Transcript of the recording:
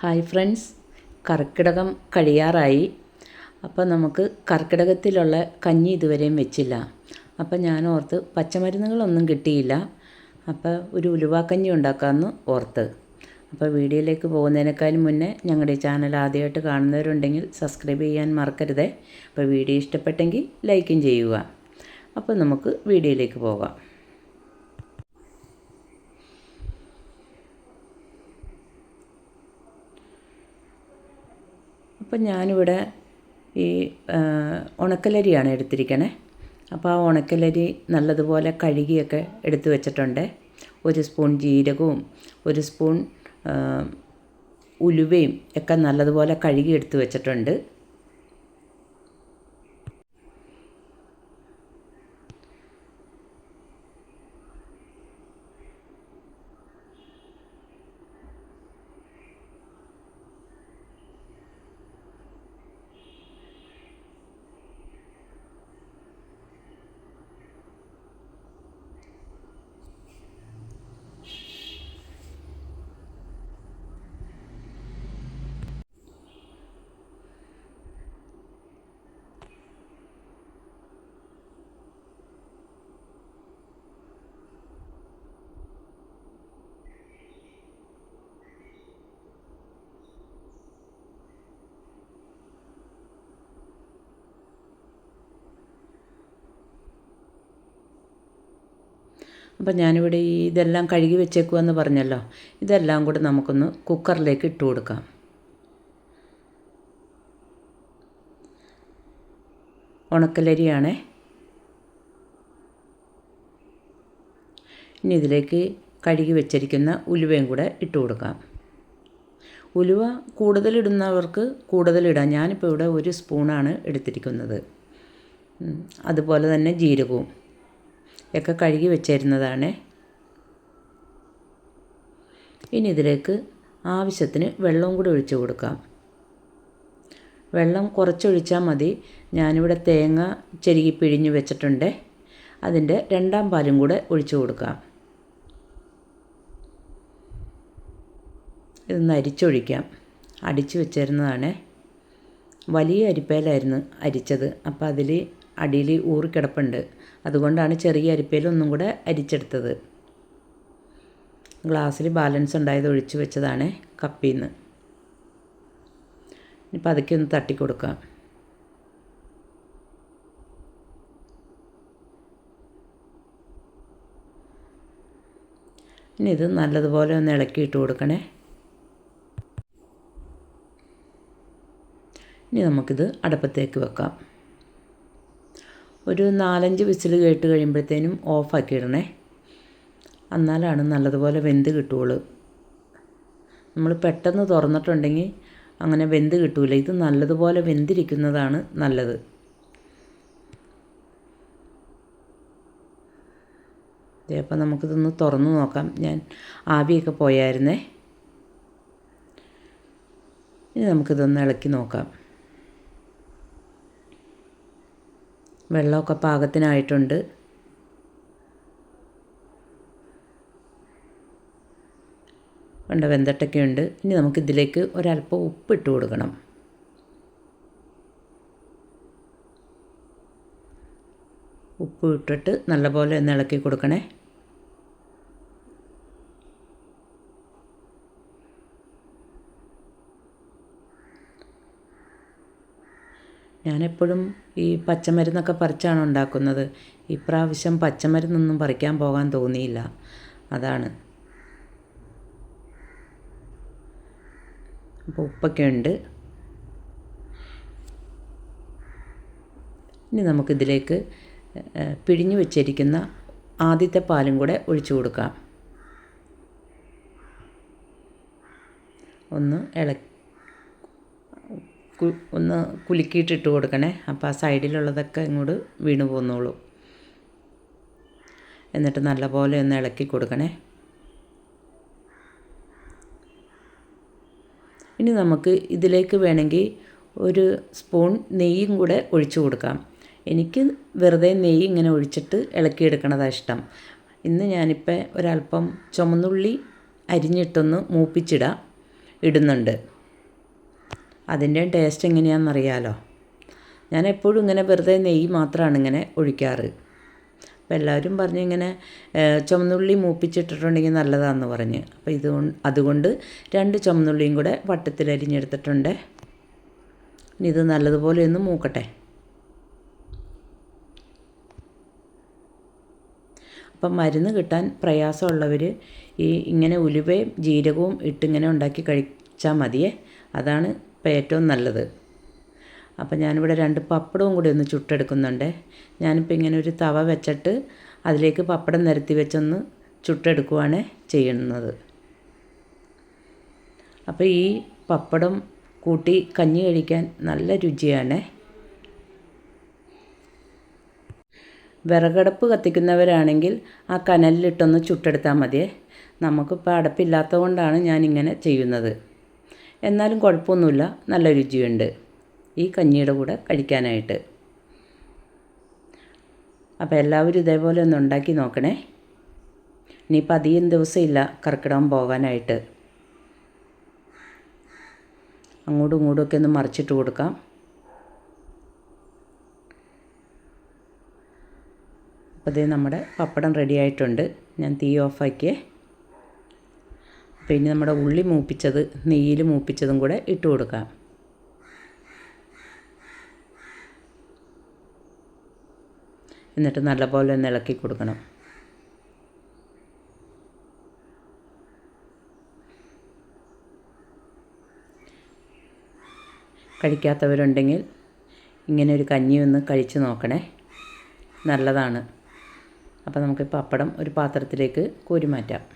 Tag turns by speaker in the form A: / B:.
A: Hi friends. കർക്കിടകം കഴിയാറായി. അപ്പോൾ നമുക്ക് കർക്കിടകത്തിലുള്ള കഞ്ഞി ഇതുവരെയും വെച്ചില്ല. അപ്പോൾ ഞാൻ ഓർത്ത് പച്ചമരുന്നുകളൊന്നും കിട്ടിയില്ല. അപ്പോൾ ഒരു ഉലുവാക്കഞ്ഞി ഉണ്ടാക്കാമെന്ന് ഓർത്ത്. അപ്പോൾ വീഡിയോയിലേക്ക് പോകുന്നതിനേക്കാളും മുന്നേ ഞങ്ങളുടെ ചാനൽ ആദ്യമായിട്ട് കാണുന്നവരുണ്ടെങ്കിൽ സബ്സ്ക്രൈബ് ചെയ്യാൻ മറക്കരുതേ. അപ്പോൾ വീഡിയോ ഇഷ്ടപ്പെട്ടെങ്കിൽ ലൈക്കും ചെയ്യുക. അപ്പോൾ നമുക്ക് വീഡിയോയിലേക്ക് പോകാം. അപ്പം ഞാനിവിടെ ഈ ഉണക്കലരിയാണ് എടുത്തിരിക്കണേ. അപ്പോൾ ആ ഉണക്കലരി നല്ലതുപോലെ കഴുകിയൊക്കെ എടുത്തു വെച്ചിട്ടുണ്ട്. ഒരു സ്പൂൺ ജീരകവും ഒരു സ്പൂൺ ഉലുവയും ഒക്കെ നല്ലതുപോലെ കഴുകി എടുത്തു വെച്ചിട്ടുണ്ട്. അപ്പം ഞാനിവിടെ ഈ ഇതെല്ലാം കഴുകി വെച്ചേക്കുമെന്ന് പറഞ്ഞല്ലോ. ഇതെല്ലാം കൂടെ നമുക്കൊന്ന് കുക്കറിലേക്ക് ഇട്ട് കൊടുക്കാം. ഉണക്കലരിയാണേ. ഇനി ഇതിലേക്ക് കഴുകി വെച്ചിരിക്കുന്ന ഉലുവയും കൂടെ ഇട്ട് കൊടുക്കാം. ഉലുവ കൂടുതലിടുന്നവർക്ക് കൂടുതലിടാം. ഞാനിപ്പോൾ ഇവിടെ ഒരു സ്പൂണാണ് എടുത്തിരിക്കുന്നത്. അതുപോലെ തന്നെ ജീരകവും. ഒക്കെ കഴുകി വെച്ചിരുന്നതാണ്. ഇനി ഇതിലേക്ക് ആവശ്യത്തിന് വെള്ളവും കൂടി ഒഴിച്ച് കൊടുക്കാം. വെള്ളം കുറച്ചൊഴിച്ചാൽ മതി. ഞാനിവിടെ തേങ്ങ ചെരുകി പിഴിഞ്ഞ് വെച്ചിട്ടുണ്ട്. അതിന്റെ രണ്ടാം പാലും കൂടെ ഒഴിച്ച് കൊടുക്കാം. ഇതൊന്ന് അരിച്ചൊഴിക്കാം. അടിച്ച് വെച്ചിരുന്നതാണ്. വലിയ അരിപ്പയിലായിരുന്നു അരിച്ചത്. അപ്പോൾ അതിൽ അടിയിൽ ഊറിക്കിടപ്പുണ്ട്. അതുകൊണ്ടാണ് ചെറിയ അരിപ്പയിൽ ഒന്നും കൂടെ അരിച്ചെടുത്തത്. ഗ്ലാസ്സിൽ ബാലൻസ് ഉണ്ടായത് ഒഴിച്ച് വെച്ചതാണ് കപ്പിൽ നിന്ന് ഇനിയിപ്പോൾ അതൊക്കെ ഒന്ന് തട്ടി കൊടുക്കാം. ഇനി ഇത് നല്ലതുപോലെ ഒന്ന് ഇളക്കിയിട്ട് കൊടുക്കണേ. ഇനി നമുക്കിത് അടുപ്പത്തേക്ക് വെക്കാം. ഒരു നാലഞ്ച് വിസിൽ കേട്ട് കഴിയുമ്പോഴത്തേനും ഓഫാക്കി ഇടണേ എന്നാലാണ് നല്ലതുപോലെ വെന്ത് കിട്ടുകയുള്ളൂ നമ്മൾ പെട്ടെന്ന് തുറന്നിട്ടുണ്ടെങ്കിൽ അങ്ങനെ വെന്ത് കിട്ടൂല. ഇത് നല്ലതുപോലെ വെന്തിരിക്കുന്നതാണ് നല്ലത്. അപ്പോൾ നമുക്കിതൊന്ന് തുറന്ന് നോക്കാം. ഞാൻ ആവിയൊക്കെ പോയായിരുന്നേ. ഇനി നമുക്കിതൊന്ന് ഇളക്കി നോക്കാം. വെള്ളമൊക്കെ പാകത്തിനായിട്ടുണ്ട്. കണ്ട വെന്തട്ടൊക്കെ ഉണ്ട് ഇനി നമുക്കിതിലേക്ക് ഒരല്പം ഉപ്പ് ഇട്ട് കൊടുക്കണം. ഉപ്പ് ഇട്ടിട്ട് നല്ലപോലെ ഒന്ന് ഇളക്കി കൊടുക്കണേ. ഞാനെപ്പോഴും ഈ പച്ചമരുന്നൊക്കെ പറിച്ചാണ് ഉണ്ടാക്കുന്നത്. ഇപ്രാവശ്യം പച്ചമരുന്നൊന്നും പറിക്കാൻ പോകാൻ തോന്നിയില്ല. അതാണ്. അപ്പോൾ ഉപ്പൊക്കെ ഉണ്ട് ഇനി നമുക്കിതിലേക്ക് പിഴിഞ്ഞു വെച്ചിരിക്കുന്ന ആദ്യത്തെ പാലും കൂടെ ഒഴിച്ചു കൊടുക്കാം. ഒന്ന് ഇളക്കി ഒന്ന് കുലുക്കിയിട്ടിട്ട് കൊടുക്കണേ. അപ്പോൾ ആ സൈഡിലുള്ളതൊക്കെ ഇങ്ങോട്ട് വീണ് പോന്നോളൂ. എന്നിട്ട് നല്ലപോലെ ഒന്ന് ഇളക്കി കൊടുക്കണേ. ഇനി നമുക്ക് ഇതിലേക്ക് വേണമെങ്കിൽ ഒരു സ്പൂൺ നെയ്യും കൂടെ ഒഴിച്ചു കൊടുക്കാം. എനിക്ക് വെറുതെ നെയ്യ് ഇങ്ങനെ ഒഴിച്ചിട്ട് ഇളക്കിയെടുക്കണതാണ് ഇഷ്ടം. ഇന്ന് ഞാനിപ്പോൾ ഒരല്പം ചുമന്നുള്ളി അരിഞ്ഞിട്ടൊന്ന് മൂപ്പിച്ചിടാം. ഇടുന്നുണ്ട്. അതിന്റെ ടേസ്റ്റ് എങ്ങനെയാണെന്നറിയാലോ. ഞാൻ എപ്പോഴും ഇങ്ങനെ വെറുതെ നെയ്യ് മാത്രമാണ് ഇങ്ങനെ ഒഴിക്കാറ്. അപ്പോൾ എല്ലാവരും പറഞ്ഞു ഇങ്ങനെ ചുമന്നുള്ളി മൂപ്പിച്ചിട്ടിട്ടുണ്ടെങ്കിൽ നല്ലതാണെന്ന് പറഞ്ഞ്. അപ്പോൾ ഇത് അതുകൊണ്ട് രണ്ട് ചുമന്നുള്ളിയും കൂടെ വട്ടത്തിൽ അരിഞ്ഞെടുത്തിട്ടുണ്ട്. ഇനി ഇത് നല്ലതുപോലെ ഒന്ന് മൂക്കട്ടെ. അപ്പം മരുന്ന് കിട്ടാൻ പ്രയാസമുള്ളവർ ഈ ഇങ്ങനെ ഉലുവയും ജീരകവും ഇട്ടിങ്ങനെ ഉണ്ടാക്കി കഴിച്ചാൽ മതിയേ. അതാണ് ഇപ്പം ഏറ്റവും നല്ലത്. അപ്പം ഞാനിവിടെ രണ്ട് പപ്പടവും കൂടി ഒന്ന് ചുട്ടെടുക്കുന്നുണ്ട്. ഞാനിപ്പോൾ ഇങ്ങനെ ഒരു തവ വെച്ചിട്ട് അതിലേക്ക് പപ്പടം നിരത്തി വെച്ചൊന്ന് ചുട്ടെടുക്കുവാണ് ചെയ്യുന്നത്. അപ്പോൾ ഈ പപ്പടം കൂട്ടി കഞ്ഞി കഴിക്കാൻ നല്ല രുചിയാണ്. വിറകടുപ്പ് കത്തിക്കുന്നവരാണെങ്കിൽ ആ കനലിലിട്ടൊന്ന് ചുട്ടെടുത്താൽ മതിയേ. നമുക്കിപ്പോൾ അടപ്പില്ലാത്തത് കൊണ്ടാണ് ഞാനിങ്ങനെ ചെയ്യുന്നത്. എന്നാലും കുഴപ്പമൊന്നുമില്ല. നല്ല രുചിയുണ്ട്. ഈ കഞ്ഞിയുടെ കൂടെ കഴിക്കാനായിട്ട്. അപ്പോൾ എല്ലാവരും ഇതേപോലെ ഒന്ന് ഉണ്ടാക്കി നോക്കണേ. ഇനിയിപ്പോൾ അധികം ദിവസമില്ല കർക്കിടകം പോകാനായിട്ട്. അങ്ങോട്ടും ഇങ്ങോട്ടും ഒക്കെ ഒന്ന് മറിച്ചിട്ട് കൊടുക്കാം. അപ്പോൾ ഇതേ നമ്മുടെ പപ്പടം റെഡി ആയിട്ടുണ്ട്. ഞാൻ തീ ഓഫാക്കിയേ ഇനി നമ്മുടെ ഉള്ളി മൂപ്പിച്ചത് നെയ്യിൽ മൂപ്പിച്ചതും കൂടെ ഇട്ട് കൊടുക്കാം. എന്നിട്ട് നല്ലപോലെ ഒന്ന് ഇളക്കി കൊടുക്കണം. കഴിക്കാത്തവരുണ്ടെങ്കിൽ ഇങ്ങനെ ഒരു കഞ്ഞി ഒന്ന് കഴിച്ച് നോക്കണേ. നല്ലതാണ്. അപ്പോൾ നമുക്ക് പപ്പടം ഒരു പാത്രത്തിലേക്ക് കോരി മാറ്റാം.